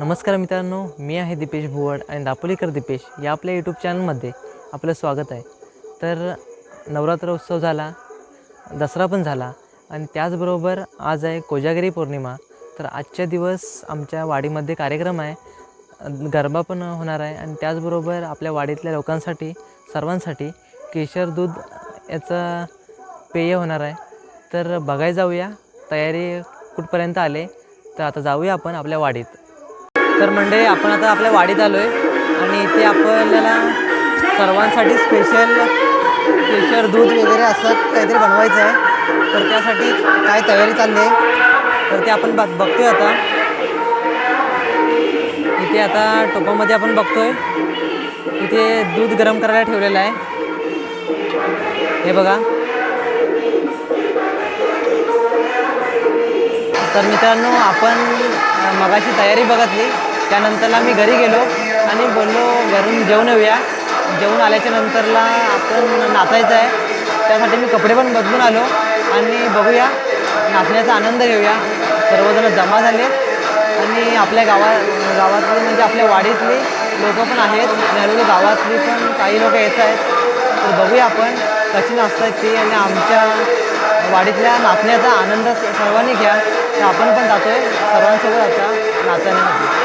नमस्कार मित्रांनो मी आहे दीपेश भुवड आणि दापोलीकर दीपेश या आपल्या यूट्यूब चॅनलमध्ये आपलं स्वागत आहे. तर नवरात्र उत्सव झाला दसरा पण झाला आणि त्याचबरोबर आज आहे कोजागिरी पौर्णिमा. तर आजच्या दिवस आमच्या वाडीमध्ये कार्यक्रम आहे गरबा पण होणार आहे आणि त्याचबरोबर आपल्या वाडीतल्या लोकांसाठी सर्वांसाठी केशर दूध याचं पेय होणार आहे. तर बघायला जाऊया तयारी कुठपर्यंत आले तर आता जाऊया आपण आपल्या वाडीत. तर म्हणजे आपण आता आपल्या वाडीत आलो आहे आणि इथे आपल्याला सर्वांसाठी स्पेशल स्पेशल दूध वगैरे असं काहीतरी बनवायचं आहे. तर त्यासाठी काय तयारी चालली आहे? तर ते आपण बघ बघतोय आता. इथे आता टोपामध्ये आपण बघतोय. इथे दूध गरम करायला ठेवलेलं आहे. हे बघा. तर मित्रांनो आपण मगाची मगाशी तयारी बघितली. त्यानंतरला मी घरी गेलो आणि बोललो घरून जेवण येऊया. जेवण आल्याच्या नंतरला आपण नाचायचं आहे. त्यासाठी मी कपडे पण बदलून आलो आणि बघूया नाचण्याचा आनंद घेऊया. सर्वजण जमा झाले आणि आपल्या गावा गावातली म्हणजे आपल्या वाडीतली लोक पण आहेत. आणि गावातली पण काही लोक येत आहेत. तर बघूया आपण कशी नाचतात ती आणि आमच्या वाडीतल्या नाचण्याचा आनंद सर्वांनी घ्या. तर आपण पण जातो आहे सर्वांसोबत आता नाचायला.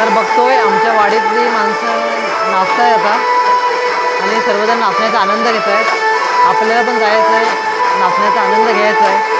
तर बघतोय. आमच्या वाडीतली माणसं नाचत आहेत आता. आणि सर्वजण नाचण्याचा आनंद घेत आहेत आपल्याला पण जायचं आहे नाचण्याचा आनंद घ्यायचा आहे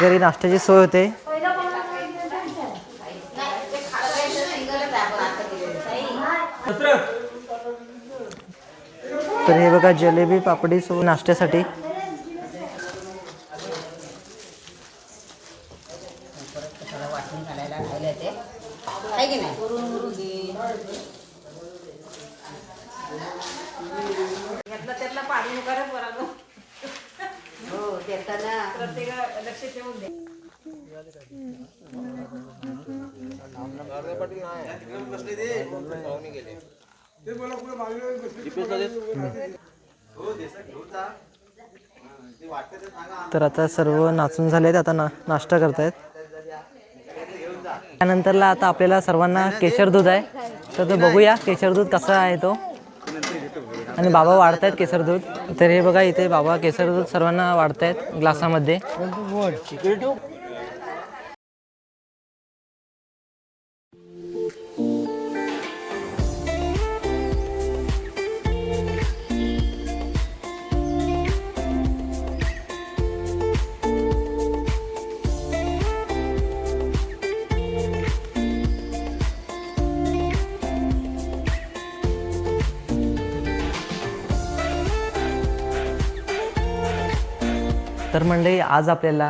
घरी नाश्त्याची सोय होते. तर हे बघा जलेबी पापडी सो नाश्त्यासाठी. त्यातला पाणी नका रे हो देताना. प्रत्येक लक्ष ठेवून दे. तर आता सर्व नाचून झाले आहेत आता ना नाश्ता करतायत. त्यानंतरला आता आपल्याला सर्वांना केशर दूध आहे. तर तो बघूया केशर दूध कसा आहे तो. आणि बाबा वाढतायत केसर दूध. तर हे बघा इथे बाबा केसर दूध सर्वांना वाढतायत ग्लासामध्ये. तर मंडळी आज आपल्याला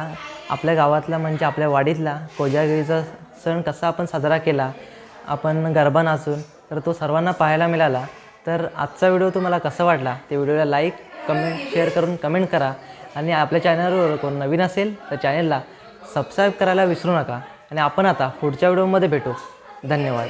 आपल्या गावातला म्हणजे आपल्या वाडीतला कोजागिरीचा सण कसा आपण साजरा केला आपण गरबा नाचून तर तो सर्वांना पाहायला मिळाला. तर आजचा व्हिडिओ तुम्हाला कसा वाटला ते व्हिडिओला लाईक कमेंट शेअर करून कमेंट करा. आणि आपल्या चॅनलवर कोण नवीन असेल तर चॅनलला सबस्क्राईब करायला विसरू नका. आणि आपण आता पुढच्या व्हिडिओमध्ये भेटू. धन्यवाद.